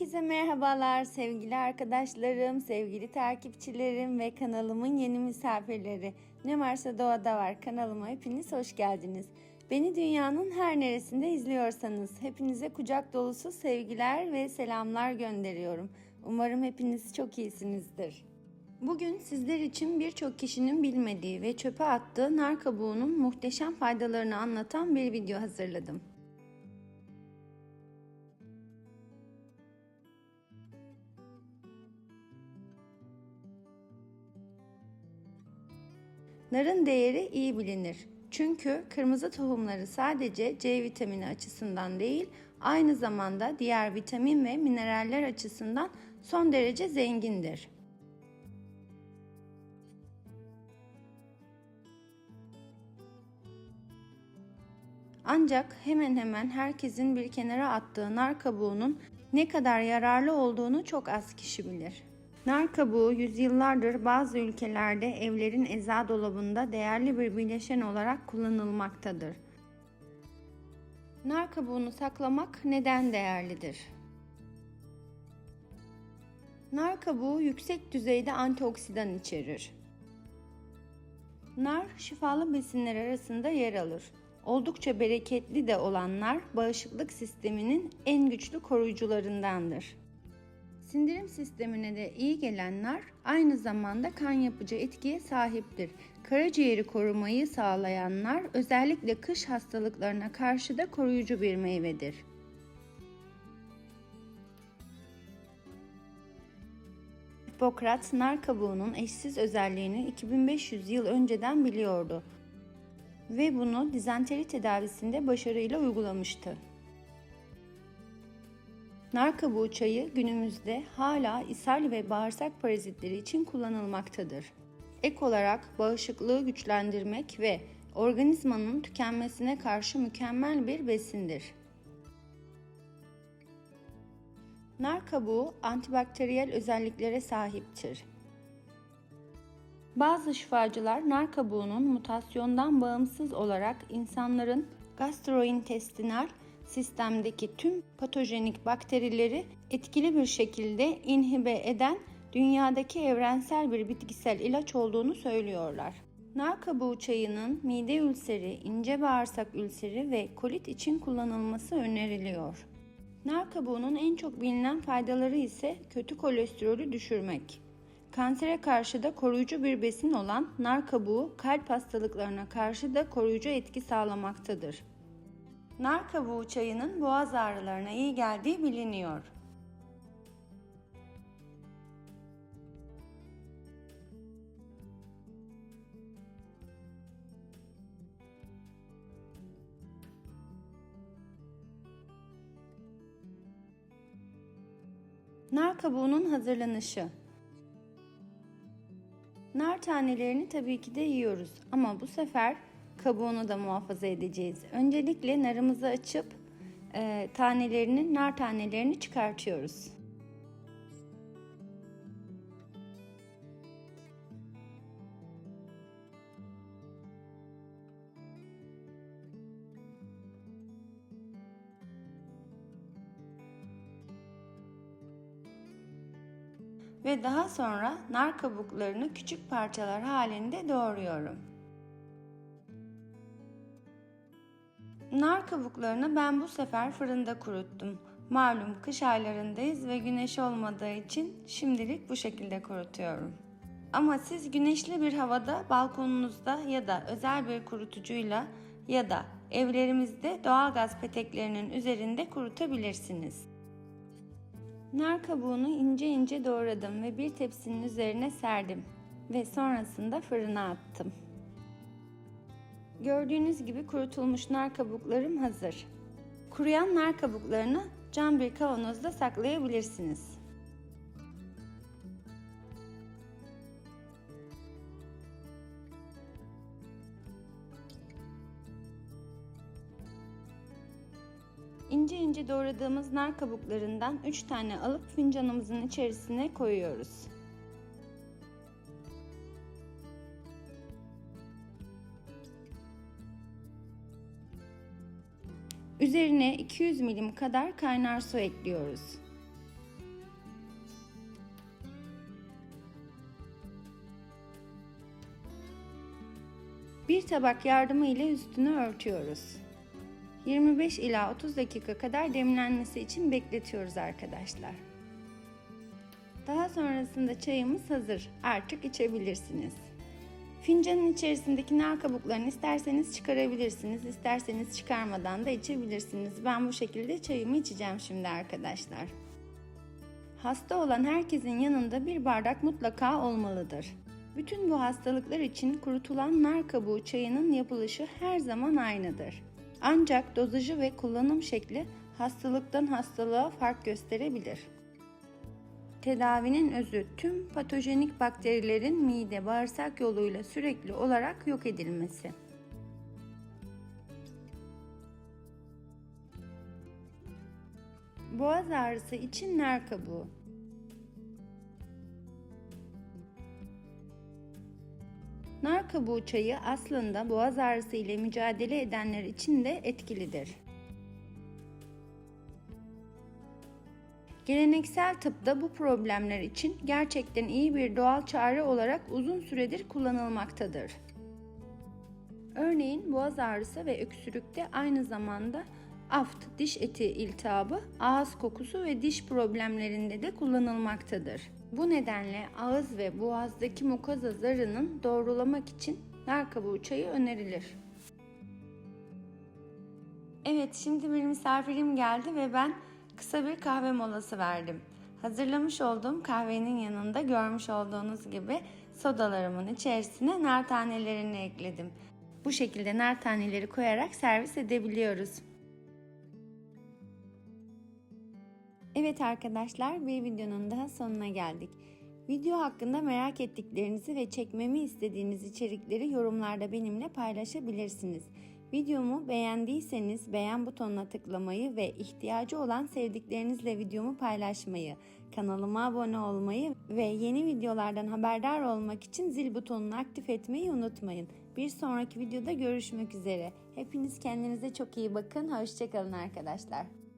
Herkese merhabalar sevgili arkadaşlarım, sevgili takipçilerim ve kanalımın yeni misafirleri. Ne varsa doğada var kanalıma hepiniz hoş geldiniz. Beni dünyanın her neresinde izliyorsanız hepinize kucak dolusu sevgiler ve selamlar gönderiyorum. Umarım hepiniz çok iyisinizdir. Bugün sizler için birçok kişinin bilmediği ve çöpe attığı nar kabuğunun muhteşem faydalarını anlatan bir video hazırladım. Narın değeri iyi bilinir. Çünkü kırmızı tohumları sadece C vitamini açısından değil, aynı zamanda diğer vitamin ve mineraller açısından son derece zengindir. Ancak hemen hemen herkesin bir kenara attığı nar kabuğunun ne kadar yararlı olduğunu çok az kişi bilir. Nar kabuğu yüzyıllardır bazı ülkelerde evlerin eza dolabında değerli bir bileşen olarak kullanılmaktadır. Nar kabuğunu saklamak neden değerlidir? Nar kabuğu yüksek düzeyde antioksidan içerir. Nar şifalı besinler arasında yer alır. Oldukça bereketli de olan nar bağışıklık sisteminin en güçlü koruyucularındandır. Sindirim sistemine de iyi gelen nar aynı zamanda kan yapıcı etkiye sahiptir. Karaciğeri korumayı sağlayan nar özellikle kış hastalıklarına karşı da koruyucu bir meyvedir. Hipokrat nar kabuğunun eşsiz özelliğini 2500 yıl önceden biliyordu ve bunu dizenteri tedavisinde başarıyla uygulamıştı. Nar kabuğu çayı günümüzde hala ishal ve bağırsak parazitleri için kullanılmaktadır. Ek olarak bağışıklığı güçlendirmek ve organizmanın tükenmesine karşı mükemmel bir besindir. Nar kabuğu antibakteriyel özelliklere sahiptir. Bazı şifacılar nar kabuğunun mutasyondan bağımsız olarak insanların gastrointestinal sistemdeki tüm patojenik bakterileri etkili bir şekilde inhibe eden dünyadaki evrensel bir bitkisel ilaç olduğunu söylüyorlar. Nar kabuğu çayının mide ülseri, ince bağırsak ülseri ve kolit için kullanılması öneriliyor. Nar kabuğunun en çok bilinen faydaları ise kötü kolesterolü düşürmek. Kansere karşı da koruyucu bir besin olan nar kabuğu kalp hastalıklarına karşı da koruyucu etki sağlamaktadır. Nar kabuğu çayının boğaz ağrılarına iyi geldiği biliniyor. Nar kabuğunun hazırlanışı Nar tanelerini tabii ki de yiyoruz ama bu sefer kabuğunu da muhafaza edeceğiz. Öncelikle narımızı açıp e, tanelerini, nar tanelerini çıkartıyoruz. Ve daha sonra nar kabuklarını küçük parçalar halinde doğruyorum. Nar kabuklarını ben bu sefer fırında kuruttum. Malum kış aylarındayız ve güneş olmadığı için şimdilik bu şekilde kurutuyorum. Ama siz güneşli bir havada balkonunuzda ya da özel bir kurutucuyla ya da evlerimizde doğal gaz peteklerinin üzerinde kurutabilirsiniz. Nar kabuğunu ince ince doğradım ve bir tepsinin üzerine serdim ve sonrasında fırına attım. Gördüğünüz gibi kurutulmuş nar kabuklarım hazır. Kuruyan nar kabuklarını cam bir kavanozda saklayabilirsiniz. İnce ince doğradığımız nar kabuklarından 3 tane alıp fincanımızın içerisine koyuyoruz. Üzerine 200 milim kadar kaynar su ekliyoruz. Bir tabak yardımı ile üstünü örtüyoruz. 25 ila 30 dakika kadar demlenmesi için bekletiyoruz arkadaşlar. Daha sonrasında çayımız hazır. Artık içebilirsiniz. Fincanın içerisindeki nar kabuklarını isterseniz çıkarabilirsiniz, isterseniz çıkarmadan da içebilirsiniz. Ben bu şekilde çayımı içeceğim şimdi arkadaşlar. Hasta olan herkesin yanında bir bardak mutlaka olmalıdır. Bütün bu hastalıklar için kurutulan nar kabuğu çayının yapılışı her zaman aynıdır. Ancak dozajı ve kullanım şekli hastalıktan hastalığa fark gösterebilir. Tedavinin özü tüm patojenik bakterilerin mide bağırsak yoluyla sürekli olarak yok edilmesi. Boğaz ağrısı için nar kabuğu. Nar kabuğu çayı aslında boğaz ağrısı ile mücadele edenler için de etkilidir. Geleneksel tıpta bu problemler için gerçekten iyi bir doğal çare olarak uzun süredir kullanılmaktadır. Örneğin boğaz ağrısı ve öksürükte aynı zamanda aft, diş eti iltihabı, ağız kokusu ve diş problemlerinde de kullanılmaktadır. Bu nedenle ağız ve boğazdaki mukoza zarının doğrulamak için nar kabuğu çayı önerilir. Evet, şimdi bir misafirim geldi ve ben kısa bir kahve molası verdim. Hazırlamış olduğum kahvenin yanında görmüş olduğunuz gibi sodalarımın içerisine nar tanelerini ekledim. Bu şekilde nar taneleri koyarak servis edebiliyoruz. Evet arkadaşlar bir videonun daha sonuna geldik. Video hakkında merak ettiklerinizi ve çekmemi istediğiniz içerikleri yorumlarda benimle paylaşabilirsiniz. Videomu beğendiyseniz beğen butonuna tıklamayı ve ihtiyacı olan sevdiklerinizle videomu paylaşmayı, kanalıma abone olmayı ve yeni videolardan haberdar olmak için zil butonunu aktif etmeyi unutmayın. Bir sonraki videoda görüşmek üzere. Hepiniz kendinize çok iyi bakın. Hoşçakalın arkadaşlar.